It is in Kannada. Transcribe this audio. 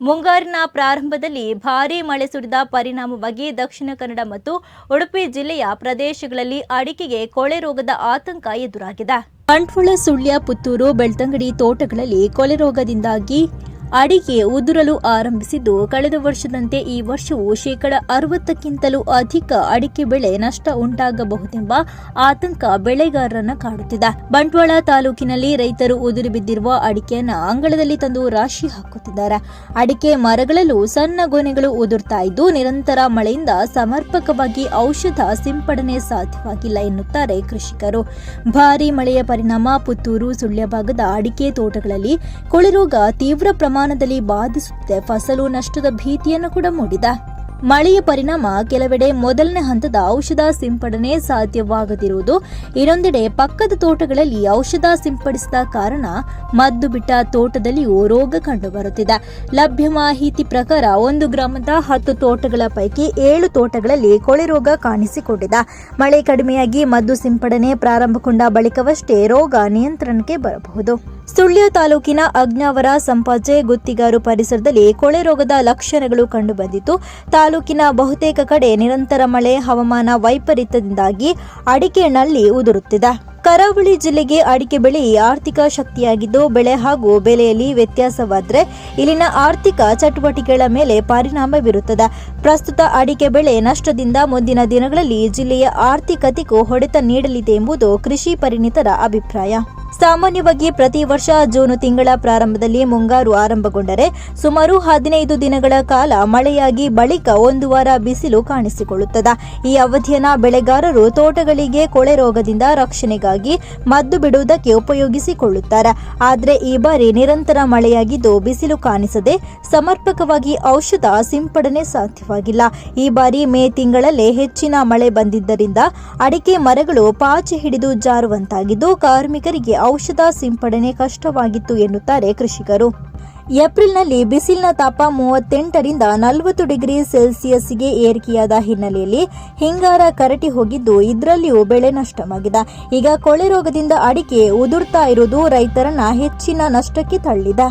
ಮುಂಗಾರಿನ ಪ್ರಾರಂಭದಲ್ಲಿ ಭಾರೀ ಮಳೆ ಸುರಿದ ಪರಿಣಾಮವಾಗಿ ದಕ್ಷಿಣ ಕನ್ನಡ ಮತ್ತು ಉಡುಪಿ ಜಿಲ್ಲೆಯ ಪ್ರದೇಶಗಳಲ್ಲಿ ಅಡಿಕೆಗೆ ಕೊಳೆ ರೋಗದ ಆತಂಕ ಎದುರಾಗಿದೆ. ಬಂಟ್ವಾಳ ಸುಳ್ಯ ಪುತ್ತೂರು, ಬೆಳ್ತಂಗಡಿ ತೋಟಗಳಲ್ಲಿ ಕೊಲೆ ರೋಗದಿಂದಾಗಿ ಅಡಿಕೆ ಉದುರಲು ಆರಂಭಿಸಿದ್ದು, ಕಳೆದ ವರ್ಷದಂತೆ ಈ ವರ್ಷವೂ ಶೇಕಡ ಅರವತ್ತಕ್ಕಿಂತಲೂ ಅಧಿಕ ಅಡಿಕೆ ಬೆಳೆ ನಷ್ಟ ಉಂಟಾಗಬಹುದೆಂಬ ಆತಂಕ ಬೆಳೆಗಾರರನ್ನು ಕಾಡುತ್ತಿದೆ. ಬಂಟ್ವಾಳ ತಾಲೂಕಿನಲ್ಲಿ ರೈತರು ಉದುರಿ ಬಿದ್ದಿರುವ ಅಡಿಕೆಯನ್ನ ಅಂಗಳದಲ್ಲಿ ತಂದು ರಾಶಿ ಹಾಕುತ್ತಿದ್ದಾರೆ. ಅಡಿಕೆ ಮರಗಳಲ್ಲೂ ಸಣ್ಣ ಗೊನೆಗಳು ಉದುರ್ತಾ ಇದ್ದು, ನಿರಂತರ ಮಳೆಯಿಂದ ಸಮರ್ಪಕವಾಗಿ ಔಷಧ ಸಿಂಪಡಣೆ ಸಾಧ್ಯವಾಗಿಲ್ಲ ಎನ್ನುತ್ತಾರೆ ಕೃಷಿಕರು. ಭಾರೀ ಮಳೆಯ ಪರಿಣಾಮ ಪುತ್ತೂರು, ಸುಳ್ಯ ಭಾಗದ ಅಡಿಕೆ ತೋಟಗಳಲ್ಲಿ ಕೊಳೆರೋಗ ತೀವ್ರ ಪ್ರಮಾಣದಲ್ಲಿ ಬಾಧಿಸುತ್ತಿದೆ. ಫಸಲು ನಷ್ಟದ ಭೀತಿಯನ್ನು ಕೂಡ ಮೂಡಿದೆ. ಮಳೆಯ ಪರಿಣಾಮ ಕೆಲವೆಡೆ ಮೊದಲನೇ ಹಂತದ ಔಷಧ ಸಿಂಪಡಣೆ ಸಾಧ್ಯವಾಗದಿರುವುದು. ಇನ್ನೊಂದೆಡೆ ಪಕ್ಕದ ತೋಟಗಳಲ್ಲಿ ಔಷಧ ಸಿಂಪಡಿಸಿದ ಕಾರಣ ಮದ್ದು ಬಿಟ್ಟ ತೋಟದಲ್ಲಿಯೂ ರೋಗ ಕಂಡುಬರುತ್ತಿದೆ. ಲಭ್ಯ ಮಾಹಿತಿ ಪ್ರಕಾರ ಒಂದು ಗ್ರಾಮದ ಹತ್ತು ತೋಟಗಳ ಪೈಕಿ ಏಳು ತೋಟಗಳಲ್ಲಿ ಕೊಳೆ ರೋಗ ಕಾಣಿಸಿಕೊಂಡಿದೆ. ಮಳೆ ಕಡಿಮೆಯಾಗಿ ಮದ್ದು ಸಿಂಪಡಣೆ ಪ್ರಾರಂಭಗೊಂಡ ಬಳಿಕವಷ್ಟೇ ರೋಗ ನಿಯಂತ್ರಣಕ್ಕೆ ಬರಬಹುದು. ಸುಳ್ಯ ತಾಲೂಕಿನ ಅಗ್ನಾವರ ಸಂಪಾಜೆ ಗುತ್ತಿಗಾರು ಪರಿಸರದಲ್ಲಿ ಕೊಳೆ ರೋಗದ ಲಕ್ಷಣಗಳು ಕಂಡುಬಂದಿತ್ತು. ತಾಲೂಕಿನ ಬಹುತೇಕ ಕಡೆ ನಿರಂತರ ಮಳೆ, ಹವಾಮಾನ ವೈಪರೀತ್ಯದಿಂದಾಗಿ ಅಡಿಕೆ ನಲ್ಲಿ ಉದುರುತ್ತಿದೆ. ಕರಾವಳಿ ಜಿಲ್ಲೆಗೆ ಅಡಿಕೆ ಬೆಳೆ ಆರ್ಥಿಕ ಶಕ್ತಿಯಾಗಿದ್ದು, ಬೆಳೆ ಹಾಗೂ ಬೆಲೆಯಲ್ಲಿ ವ್ಯತ್ಯಾಸವಾದರೆ ಇಲ್ಲಿನ ಆರ್ಥಿಕ ಚಟುವಟಿಕೆಗಳ ಮೇಲೆ ಪರಿಣಾಮ ಬೀರುತ್ತದೆ. ಪ್ರಸ್ತುತ ಅಡಿಕೆ ಬೆಳೆ ನಷ್ಟದಿಂದ ಮುಂದಿನ ದಿನಗಳಲ್ಲಿ ಜಿಲ್ಲೆಯ ಆರ್ಥಿಕತೆಗೂ ಹೊಡೆತ ನೀಡಲಿದೆ ಎಂಬುದು ಕೃಷಿ ಪರಿಣಿತರ ಅಭಿಪ್ರಾಯ. ಸಾಮಾನ್ಯವಾಗಿ ಪ್ರತಿ ವರ್ಷ ಜೂನ್ ತಿಂಗಳ ಪ್ರಾರಂಭದಲ್ಲಿ ಮುಂಗಾರು ಆರಂಭಗೊಂಡರೆ ಸುಮಾರು ಹದಿನೈದು ದಿನಗಳ ಕಾಲ ಮಳೆಯಾಗಿ ಬಳಿಕ ಒಂದು ವಾರ ಬಿಸಿಲು ಕಾಣಿಸಿಕೊಳ್ಳುತ್ತದೆ. ಈ ಅವಧಿಯನ್ನ ಬೆಳೆಗಾರರು ತೋಟಗಳಿಗೆ ಕೊಳೆ ರೋಗದಿಂದ ರಕ್ಷಣೆಗಾಗಿ ಮದ್ದು ಬಿಡುವುದಕ್ಕೆ ಉಪಯೋಗಿಸಿಕೊಳ್ಳುತ್ತಾರೆ. ಆದರೆ ಈ ಬಾರಿ ನಿರಂತರ ಮಳೆಯಾಗಿದ್ದು ಬಿಸಿಲು ಕಾಣಿಸದೆ ಸಮರ್ಪಕವಾಗಿ ಔಷಧ ಸಿಂಪಡಣೆ ಸಾಧ್ಯವಾಗಿಲ್ಲ. ಈ ಬಾರಿ ಮೇ ತಿಂಗಳಲ್ಲೇ ಹೆಚ್ಚಿನ ಮಳೆ ಬಂದಿದ್ದರಿಂದ ಅಡಿಕೆ ಮರಗಳು ಪಾಚಿ ಹಿಡಿದು ಜಾರುವಂತಾಗಿದ್ದು ಕಾರ್ಮಿಕರಿಗೆ ಔಷಧ ಸಿಂಪಡಣೆ ಕಷ್ಟವಾಗಿತ್ತು ಎನ್ನುತ್ತಾರೆ ಕೃಷಿಕರು. ಏಪ್ರಿಲ್ನಲ್ಲಿ ಬಿಸಿಲಿನ ತಾಪ ಮೂವತ್ತೆಂಟರಿಂದ ನಲವತ್ತು ಡಿಗ್ರಿ ಸೆಲ್ಸಿಯಸ್ಗೆ ಏರಿಕೆಯಾದ ಹಿನ್ನೆಲೆಯಲ್ಲಿ ಹಿಂಗಾರ ಕರಟಿ ಹೋಗಿದ್ದು, ಇದರಲ್ಲಿಯೂ ಬೆಳೆ ನಷ್ಟವಾಗಿದೆ. ಈಗ ಕೊಳೆ ರೋಗದಿಂದ ಅಡಿಕೆ ಉದುರ್ತಾ ಇರುವುದು ರೈತರನ್ನ ಹೆಚ್ಚಿನ ನಷ್ಟಕ್ಕೆ ತಳ್ಳಿದೆ.